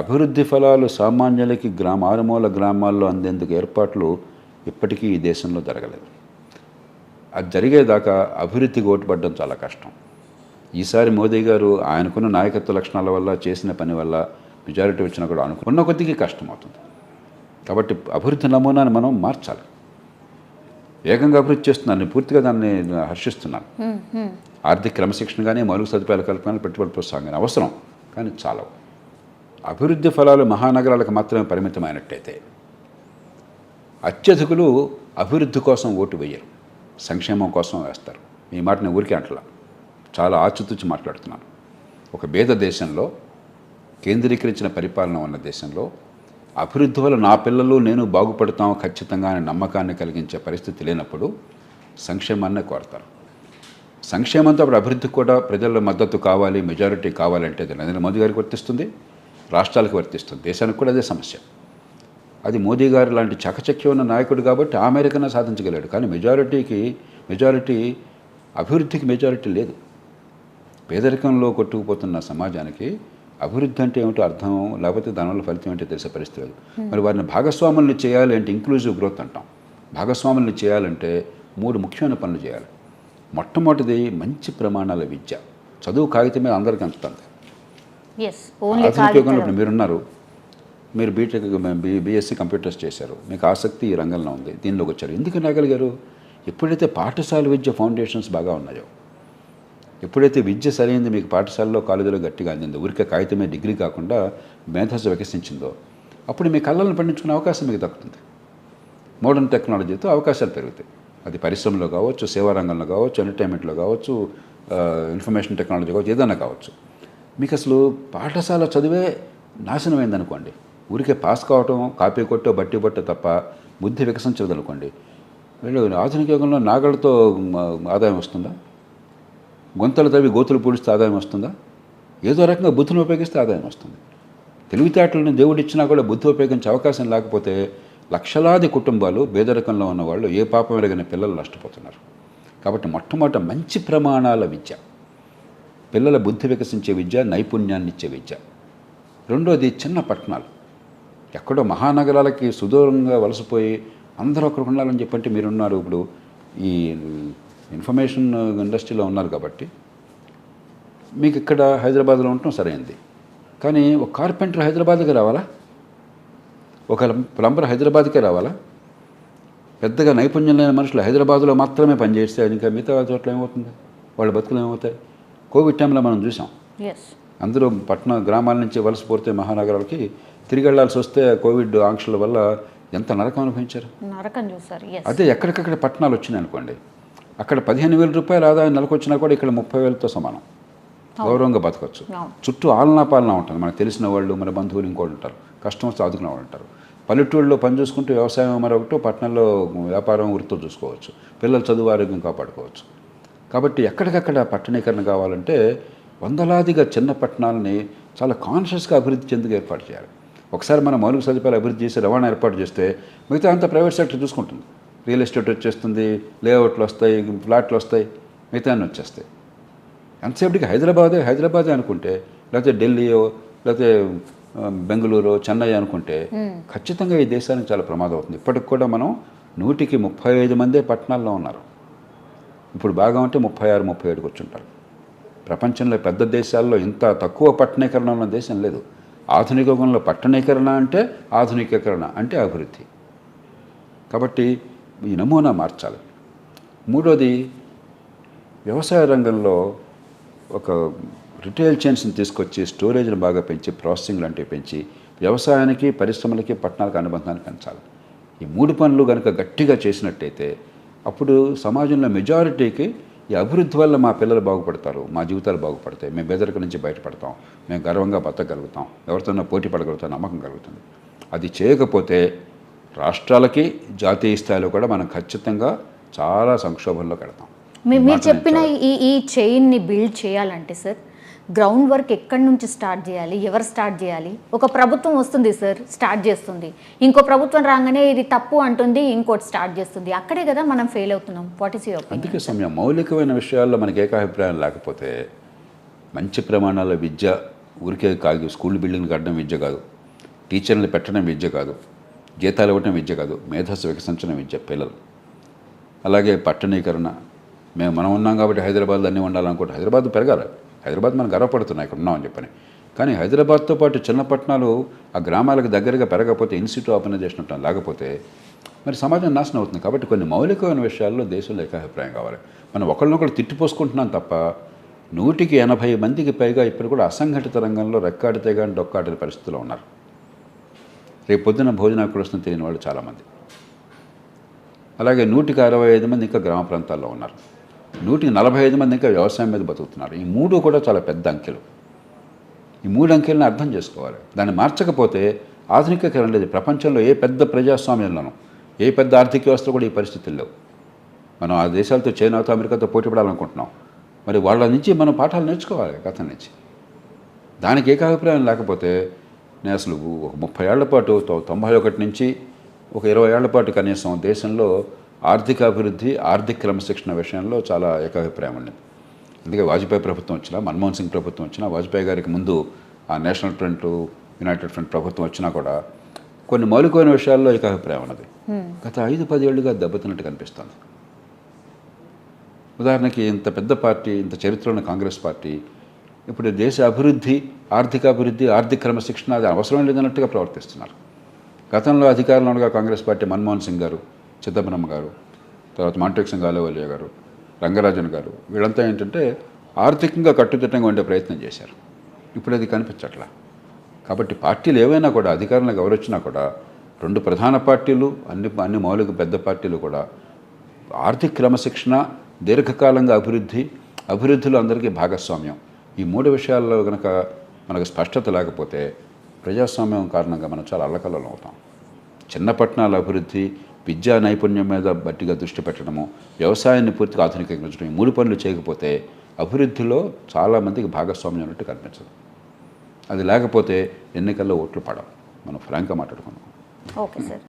అభివృద్ధి ఫలాలు సామాన్యులకి గ్రామ ఆరుమూల గ్రామాల్లో అందేందుకు ఏర్పాట్లు ఇప్పటికీ ఈ దేశంలో జరగలేదు. అది జరిగేదాకా అభివృద్ధికి ఓటుపడడం చాలా కష్టం. ఈసారి మోదీ గారు ఆయనకున్న నాయకత్వ లక్షణాల వల్ల చేసిన పని వల్ల మెజారిటీ వచ్చినా కూడా అనుకున్న కొద్దికి కష్టం అవుతుంది కాబట్టి అభివృద్ధి నమూనాన్ని మనం మార్చాలి. వేగంగా అభివృద్ధి చేస్తున్నాను నేను పూర్తిగా దాన్ని హర్షిస్తున్నాను. ఆర్థిక క్రమశిక్షణ కానీ మౌలిక సదుపాయాల కల్పన పెట్టుబడి ప్రోత్సాహం కానీ అవసరం. కానీ చాలవు. అభివృద్ధి ఫలాలు మహానగరాలకు మాత్రమే పరిమితమైనట్టయితే అత్యధికులు అభివృద్ధి కోసం ఓటు వేయరు సంక్షేమం కోసం వేస్తారు. ఈ మాట నేను ఊరికే అంటలా. చాలా ఆచితూచి మాట్లాడుతున్నాను. ఒక భేద దేశంలో కేంద్రీకరించిన పరిపాలన ఉన్న దేశంలో అభివృద్ధి వల్ల నా పిల్లలు నేను బాగుపడతాం ఖచ్చితంగా అనే నమ్మకాన్ని కలిగించే పరిస్థితి లేనప్పుడు సంక్షేమాన్నే కోరతారు. సంక్షేమంతో అప్పుడు అభివృద్ధికి కూడా ప్రజల మద్దతు కావాలి మెజారిటీ కావాలంటే నరేంద్ర మోదీ గారికి వర్తిస్తుంది. రాష్ట్రాలకు వర్తిస్తుంది. దేశానికి కూడా అదే సమస్య. అది మోదీ గారు లాంటి చకచక్యం ఉన్న నాయకుడు కాబట్టి ఆ మేరకన్నా సాధించగలిగాడు. కానీ మెజారిటీకి మెజారిటీ అభివృద్ధికి మెజారిటీ లేదు. పేదరికంలో కొట్టుకుపోతున్న సమాజానికి అభివృద్ధి అంటే ఏమిటో అర్థం లేకపోతే దానివల్ల ఫలితం ఏంటో తెలిసే పరిస్థితి లేదు. మరి వారిని భాగస్వాముల్ని చేయాలి అంటే ఇంక్లూజివ్ గ్రోత్ అంటాం. భాగస్వాముల్ని చేయాలంటే మూడు ముఖ్యమైన పనులు చేయాలి. మొట్టమొదటిది మంచి ప్రమాణాల విద్య. చదువు కాగితం మీద అందరికీ అందుతుంది ఎస్ ఓన్లీ ఆధునిక యుగంలో ఇప్పుడు మీరున్నారు. మీరు బీటెక్ బీఎస్సీ కంప్యూటర్స్ చేశారు. మీకు ఆసక్తి ఈ రంగంలో ఉంది. దీనిలోకి వచ్చారు. ఎందుకు రాగలిగారు ఎప్పుడైతే పాఠశాల విద్య ఫౌండేషన్స్ బాగా ఉన్నాయో ఎప్పుడైతే విద్య సరైనది మీకు పాఠశాలలో కాలేజీలో గట్టిగా అందిందో ఊరికే కాగితమే డిగ్రీ కాకుండా మేధస్సు వికసించిందో అప్పుడు మీ కళ్ళలను పండించుకునే అవకాశం మీకు దక్కుతుంది. మోడర్న్ టెక్నాలజీతో అవకాశాలు పెరుగుతాయి. అది పరిశ్రమలో కావచ్చు సేవా రంగంలో కావచ్చు ఎంటర్టైన్మెంట్లో కావచ్చు ఇన్ఫర్మేషన్ టెక్నాలజీ కావచ్చు ఏదైనా కావచ్చు. మీకు అసలు పాఠశాల చదివే నాశనమైందనుకోండి. ఊరికే పాస్ కావటం కాపీ కొట్టో బట్టి కొట్టో తప్ప బుద్ధి వికసించదు అనుకోండి వీళ్ళు ఆధునిక యుగంలో నాగలతో ఆదాయం వస్తుందా? గొంతలు తవ్వి గోతులు పూడిస్తే ఆదాయం వస్తుందా? ఏదో రకంగా బుద్ధిని ఉపయోగిస్తే ఆదాయం వస్తుంది. తెలివితేటలను దేవుడిచ్చినా కూడా బుద్ధి ఉపయోగించే అవకాశం లేకపోతే లక్షలాది కుటుంబాలు బేదరకంలో ఉన్న వాళ్ళు ఏ పాపం ఎరగిన పిల్లలు నష్టపోతున్నారు. కాబట్టి మొట్టమొదట మంచి ప్రమాణాల విద్య. పిల్లల బుద్ధి వికసించే విద్య నైపుణ్యాన్ని ఇచ్చే విద్య. రెండోది చిన్న పట్టణాలు. ఎక్కడో మహానగరాలకి సుదూరంగా వలసపోయి అందరూ ఒకరు ఉండాలని చెప్పంటే మీరున్నారు. ఇప్పుడు ఈ ఇన్ఫర్మేషన్ ఇండస్ట్రీలో ఉన్నారు కాబట్టి మీకు ఇక్కడ హైదరాబాద్లో ఉండటం సరైంది. కానీ ఒక కార్పెంటర్ హైదరాబాద్కి రావాలా? ఒక ప్లంబర్ హైదరాబాద్కే రావాలా? పెద్దగా నైపుణ్యం లేని మనుషులు హైదరాబాద్లో మాత్రమే పనిచేస్తే ఇంకా మిగతా చోట్ల ఏమవుతుంది? వాళ్ళ బతుకులు ఏమవుతాయి? కోవిడ్ టైంలో మనం చూసాం. అందరూ పట్టణ గ్రామాల నుంచి వలస పోతే మహానగరాలకి తిరిగి వెళ్ళాల్సి వస్తే కోవిడ్ ఆంక్షల వల్ల ఎంత నరకం అనుభవించారు? నరకం చూసారు అదే ఎక్కడికక్కడ పట్టణాలు వచ్చినాయి అనుకోండి. అక్కడ పదిహేను వేల రూపాయల ఆదాయం నెలకు వచ్చినా కూడా ఇక్కడ ముప్పై వేలతో సమానం. గౌరవంగా బతకచ్చు. చుట్టూ ఆలనా పాలన ఉంటుంది. మనకు తెలిసిన వాళ్ళు మన బంధువులు ఇంకోటి ఉంటారు. కష్టం వస్తే ఆదుకునే వాళ్ళు ఉంటారు. పల్లెటూళ్ళలో పని చూసుకుంటూ వ్యవసాయం మరొకటి పట్టణంలో వ్యాపారం వృత్తులు చూసుకోవచ్చు. పిల్లల చదువు ఆరోగ్యం కాపాడుకోవచ్చు. కాబట్టి ఎక్కడికక్కడ పట్టణీకరణ కావాలంటే వందలాదిగా చిన్న పట్టణాలని చాలా కాన్షియస్గా అభివృద్ధి చెందుకు ఏర్పాటు చేయాలి. ఒకసారి మనం మౌలిక సదుపాయాలు అభివృద్ధి చేసి రవాణా ఏర్పాటు చేస్తే మిగతా అంతా ప్రైవేట్ సెక్టర్ చూసుకుంటుంది. రియల్ ఎస్టేట్ వచ్చేస్తుంది లేఅవుట్లు వస్తాయి ఫ్లాట్లు వస్తాయి మిగతా అన్నీ వచ్చేస్తాయి. ఎంతసేపటికి హైదరాబాదే హైదరాబాదే అనుకుంటే లేకపోతే ఢిల్లీయో లేకపోతే బెంగళూరు చెన్నై అనుకుంటే ఖచ్చితంగా ఈ దేశానికి చాలా ప్రమాదం అవుతుంది. ఇప్పటికి కూడా మనం నూటికి ముప్పై ఐదు మందే పట్టణాల్లో ఉన్నారు. ఇప్పుడు బాగా ఉంటే ముప్పై ఆరు ముప్పై ఏడు వచ్చుంటారు ప్రపంచంలో పెద్ద దేశాల్లో ఇంత తక్కువ పట్టణీకరణ ఉన్న దేశం లేదు. ఆధునిక యుగంలో పట్టణీకరణ అంటే ఆధునికీకరణ అంటే అభివృద్ధి. కాబట్టి ఈ నమూనా మార్చాలి. మూడోది వ్యవసాయ రంగంలో ఒక రిటైల్ చైన్స్ని తీసుకొచ్చి స్టోరేజ్ని బాగా పెంచి ప్రాసెసింగ్ లాంటివి పెంచి వ్యవసాయానికి పరిశ్రమలకి పట్టణాలకు అనుబంధాన్ని పెంచాలి. ఈ మూడు పనులు కనుక గట్టిగా చేసినట్టయితే అప్పుడు సమాజంలో మెజారిటీకి ఈ అభివృద్ధి వల్ల మా పిల్లలు బాగుపడతారు మా జీవితాలు బాగుపడతాయి. మేము బెదరిక నుంచి బయటపడతాం. మేము గర్వంగా బతకగలుగుతాం. ఎవరితోనో పోటీ పడగలుగుతాం నమ్మకం కలుగుతుంది. అది చేయకపోతే రాష్ట్రాలకి జాతీయ స్థాయిలో కూడా మనం ఖచ్చితంగా చాలా సంక్షోభంలో కడతాం. మీరు చెప్పిన ఈ ఈ చైన్ని బిల్డ్ చేయాలంటే సార్ గ్రౌండ్ వర్క్ ఎక్కడి నుంచి స్టార్ట్ చేయాలి? ఎవరు స్టార్ట్ చేయాలి? ఒక ప్రభుత్వం వస్తుంది సార్ స్టార్ట్ చేస్తుంది. ఇంకో ప్రభుత్వం రాగానే ఇది తప్పు అంటుంది ఇంకోటి స్టార్ట్ చేస్తుంది. అక్కడే కదా మనం ఫెయిల్ అవుతున్నాం. వాట్ ఈస్ యువర్ అందుకే సమయం మౌలికమైన విషయాల్లో మనకి ఏకాభిప్రాయం లేకపోతే మంచి ప్రమాణాల విద్య ఊరికే కాదు. స్కూల్ బిల్డింగ్లు కట్టడం విద్య కాదు. టీచర్లు పెట్టడం విద్య కాదు. జీతాలు ఇవ్వడం విద్య కాదు. మేధస్సు వికసించడం విద్య పిల్లలు. అలాగే పట్టణీకరణ. మేము మనం ఉన్నాం కాబట్టి హైదరాబాద్లో అన్నీ ఉండాలనుకుంటే హైదరాబాద్ పెరగాలి. హైదరాబాద్ మనం గర్వపడుతున్నాం ఇక్కడ ఉన్నామని చెప్పని. కానీ హైదరాబాద్తో పాటు చిన్న పట్టణాలు ఆ గ్రామాలకు దగ్గరగా పెరగకపోతే ఇన్స్టిట్యూట్ ఓపెన్ చేసినట్టు లేకపోతే మరి సమాజం నాశనం అవుతుంది. కాబట్టి కొన్ని మౌలికమైన విషయాల్లో దేశంలో ఏకాభిప్రాయం కావాలి. మనం ఒకళ్ళనొకళ్ళు తిట్టిపోసుకుంటున్నాం తప్ప నూటికి ఎనభై మందికి పైగా ఇప్పుడు కూడా అసంఘటిత రంగంలో రెక్కాడితే కానీ డొక్కాడిన పరిస్థితుల్లో ఉన్నారు. రేపు పొద్దున భోజన కోసం తెలియని వాళ్ళు చాలామంది. అలాగే నూటికి అరవై ఐదు మంది ఇంకా గ్రామ ప్రాంతాల్లో ఉన్నారు. నూటికి నలభై ఐదు మంది ఇంకా వ్యవసాయం మీద బతుకుతున్నారు. ఈ మూడు కూడా చాలా పెద్ద అంకెలు. ఈ మూడు అంకెలను అర్థం చేసుకోవాలి. దాన్ని మార్చకపోతే ఆధునికీకరణ లేదు ప్రపంచంలో ఏ పెద్ద ప్రజాస్వామ్యంలోనూ ఏ పెద్ద ఆర్థిక వ్యవస్థ కూడా ఈ పరిస్థితులు లేవు. మనం ఆ దేశాలతో చైనాతో అమెరికాతో పోటీ పడాలనుకుంటున్నాం. మరి వాళ్ళ నుంచి మనం పాఠాలు నేర్చుకోవాలి గత నుంచి. దానికి ఏకాభిప్రాయం లేకపోతే నేను అసలు ఒక ముప్పై ఏళ్ళ పాటు తొంభై ఒకటి నుంచి ఒక ఇరవై ఏళ్ళ పాటు కనీసం దేశంలో ఆర్థిక అభివృద్ధి ఆర్థిక క్రమశిక్షణ విషయంలో చాలా ఏకాభిప్రాయం ఉండేది అందుకే వాజ్పేయి ప్రభుత్వం వచ్చినా మన్మోహన్ సింగ్ ప్రభుత్వం వచ్చినా వాజ్పేయి గారికి ముందు ఆ నేషనల్ ఫ్రంట్ యునైటెడ్ ఫ్రంట్ ప్రభుత్వం వచ్చినా కూడా కొన్ని మౌలికమైన విషయాల్లో ఏకాభిప్రాయం ఉన్నది. గత ఐదు పది ఏళ్ళుగా దెబ్బతిన్నట్టు కనిపిస్తుంది. ఉదాహరణకి ఇంత పెద్ద పార్టీ ఇంత చరిత్ర ఉన్న కాంగ్రెస్ పార్టీ ఇప్పుడు దేశ అభివృద్ధి ఆర్థిక అభివృద్ధి ఆర్థిక క్రమశిక్షణ అది అవసరం లేదన్నట్టుగా ప్రవర్తిస్తున్నారు. గతంలో అధికారంలో ఉండగా కాంగ్రెస్ పార్టీ మన్మోహన్ సింగ్ గారు చిదంబరం గారు తర్వాత మాంటెక్ సింగ్ ఆలవల్య గారు రంగరాజన్ గారు వీళ్ళంతా ఏంటంటే ఆర్థికంగా కట్టుదిట్టంగా ఉండే ప్రయత్నం చేశారు. ఇప్పుడు అది కనిపించట్లా. కాబట్టి పార్టీలు ఏవైనా కూడా అధికారంలోకి ఎవరొచ్చినా కూడా రెండు ప్రధాన పార్టీలు అన్ని అన్ని మౌలిక పెద్ద పార్టీలు కూడా ఆర్థిక క్రమశిక్షణ దీర్ఘకాలంగా అభివృద్ధి అభివృద్ధిలో అందరికీ భాగస్వామ్యం. ఈ మూడు విషయాల్లో కనుక మనకు స్పష్టత లేకపోతే ప్రజాస్వామ్యం కారణంగా మనం చాలా అల్లకల్లోలం అవుతాం. చిన్న పట్టణాల అభివృద్ధి విద్యా నైపుణ్యం మీద బట్టిగా దృష్టి పెట్టడము వ్యవసాయాన్ని పూర్తిగా ఆధునికీకరించడం ఈ మూడు పనులు చేయకపోతే అభివృద్ధిలో చాలామందికి భాగస్వామ్యం ఉన్నట్టు కనిపించదు. అది లేకపోతే ఎన్నికల్లో ఓట్లు పడవు. మనం ఫ్రాంక్గా మాట్లాడుకున్నాం ఓకే సార్.